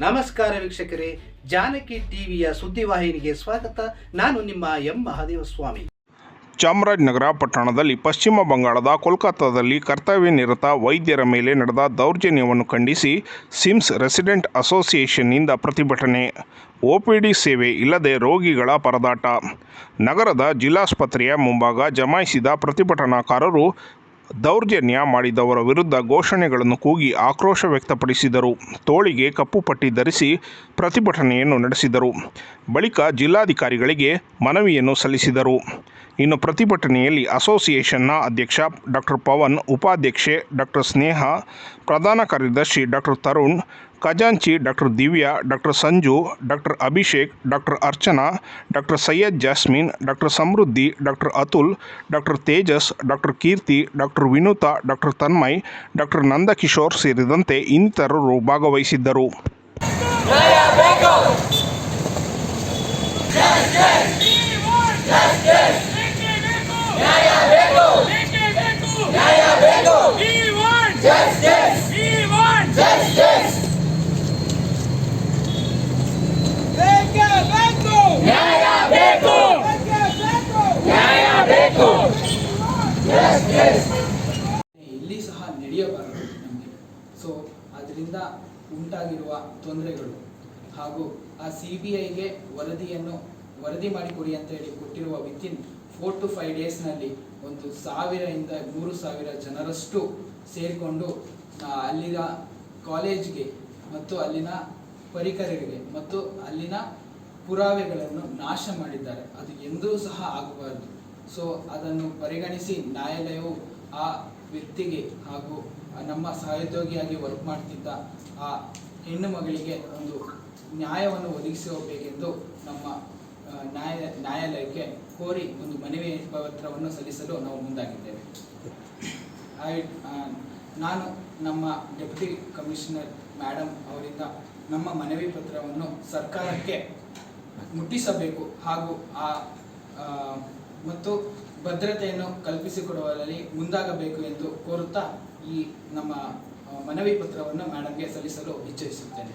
ನಮಸ್ಕಾರ ವೀಕ್ಷಕರೇ, ಜಾನಕಿ ಟಿವಿಯ ಸುದ್ದಿವಾಹಿನಿಗೆ ಸ್ವಾಗತ. ನಾನು ನಿಮ್ಮ ಎಂ. ಮಹಾದೇವ ಸ್ವಾಮಿ ಚಾಮರಾಜನಗರ ಪಟ್ಟಣದಲ್ಲಿ ಪಶ್ಚಿಮ ಬಂಗಾಳದ ಕೋಲ್ಕತ್ತಾದಲ್ಲಿ ಕರ್ತವ್ಯ ನಿರತ ವೈದ್ಯರ ಮೇಲೆ ನಡೆದ ದೌರ್ಜನ್ಯವನ್ನು ಖಂಡಿಸಿ ಸಿಮ್ಸ್ ರೆಸಿಡೆಂಟ್ ಅಸೋಸಿಯೇಷನ್ನಿಂದ ಪ್ರತಿಭಟನೆ. ಒಪಿಡಿ ಸೇವೆ ಇಲ್ಲದೆ ರೋಗಿಗಳ ಪರದಾಟ. ನಗರದ ಜಿಲ್ಲಾಸ್ಪತ್ರೆಯ ಮುಂಭಾಗ ಜಮಾಯಿಸಿದ ಪ್ರತಿಭಟನಾಕಾರರು ದೌರ್ಜನ್ಯ ಮಾಡಿದವರ ವಿರುದ್ಧ ಘೋಷಣೆಗಳನ್ನು ಕೂಗಿ ಆಕ್ರೋಶ ವ್ಯಕ್ತಪಡಿಸಿದರು. ತೋಳಿಗೆ ಕಪ್ಪು ಪಟ್ಟಿ ಧರಿಸಿ ಪ್ರತಿಭಟನೆಯನ್ನು ನಡೆಸಿದರು. ಬಳಿಕ ಜಿಲ್ಲಾಧಿಕಾರಿಗಳಿಗೆ ಮನವಿಯನ್ನು ಸಲ್ಲಿಸಿದರು. ಇನ್ನು ಪ್ರತಿಭಟನೆಯಲ್ಲಿ ಅಸೋಸಿಯೇಷನ್ನ ಅಧ್ಯಕ್ಷ ಡಾಕ್ಟರ್ ಪವನ್, ಉಪಾಧ್ಯಕ್ಷೆ ಡಾಕ್ಟರ್ ಸ್ನೇಹ, ಪ್ರಧಾನ ಕಾರ್ಯದರ್ಶಿ ಡಾಕ್ಟರ್ ತರುಣ್ ಖಜಾಂಚಿ, doctor Divya, doctor Sanju, doctor Abhishek, doctor Archana, doctor Syed Jasmine, doctor Samriddhi, doctor Atul, doctor Tejas, doctor Keerthi, doctor Vinutha, doctor Tanmay doctor Nandakishore ಸೇರಿದಂತೆ ಇನ್ನಿತರರು ಭಾಗವಹಿಸಿದ್ದರು. ಅದರಿಂದ ಉಂಟಾಗಿರುವ ತೊಂದರೆಗಳು ಹಾಗೂ ಆ ಸಿ ಬಿ ಐಗೆ ವರದಿಯನ್ನು ವರದಿ ಮಾಡಿಕೊಡಿ ಅಂತ ಹೇಳಿ ಕೊಟ್ಟಿರುವ ವಿತಿನ್ ಫೋರ್ ಟು ಫೈವ್ ಡೇಸ್ನಲ್ಲಿ ಒಂದು ಸಾವಿರದಿಂದ ಮೂರು ಸಾವಿರ ಜನರಷ್ಟು ಸೇರಿಕೊಂಡು ಅಲ್ಲಿನ ಕಾಲೇಜ್ಗೆ ಮತ್ತು ಅಲ್ಲಿನ ಪರಿಕರಗಳಿಗೆ ಮತ್ತು ಅಲ್ಲಿನ ಪುರಾವೆಗಳನ್ನು ನಾಶ ಮಾಡಿದ್ದಾರೆ. ಅದು ಎಂದೂ ಸಹ ಆಗಬಾರದು. ಸೊ ಅದನ್ನು ಪರಿಗಣಿಸಿ ನ್ಯಾಯಾಲಯವು ಆ ವ್ಯಕ್ತಿಗೆ ಹಾಗೂ ನಮ್ಮ ಸಹೋದ್ಯೋಗಿಯಾಗಿ ವರ್ಕ್ ಮಾಡ್ತಿದ್ದ ಆ ಹೆಣ್ಣು ಮಗಳಿಗೆ ಒಂದು ನ್ಯಾಯವನ್ನು ಒದಗಿಸಬೇಕೆಂದು ನಮ್ಮ ನ್ಯಾಯ ನ್ಯಾಯಾಲಯಕ್ಕೆ ಕೋರಿ ಒಂದು ಮನವಿ ಪತ್ರವನ್ನು ಸಲ್ಲಿಸಲು ನಾವು ಮುಂದಾಗಿದ್ದೇವೆ. ನಾನು ನಮ್ಮ ಡೆಪ್ಯೂಟಿ ಕಮಿಷನರ್ ಮೇಡಮ್ ಅವರಿಂದ ನಮ್ಮ ಮನವಿ ಪತ್ರವನ್ನು ಸರ್ಕಾರಕ್ಕೆ ಮುಟ್ಟಿಸಬೇಕು ಹಾಗೂ ಆ, ಮತ್ತು ಭದ್ರತೆಯನ್ನು ಕಲ್ಪಿಸಿಕೊಡುವಲ್ಲಿ ಮುಂದಾಗಬೇಕು ಎಂದು ಕೋರುತ್ತಾ ಈ ನಮ್ಮ ಮನವಿ ಪತ್ರವನ್ನು ಮೇಡಮ್ಗೆ ಸಲ್ಲಿಸಲು ಇಚ್ಛಿಸುತ್ತೇನೆ.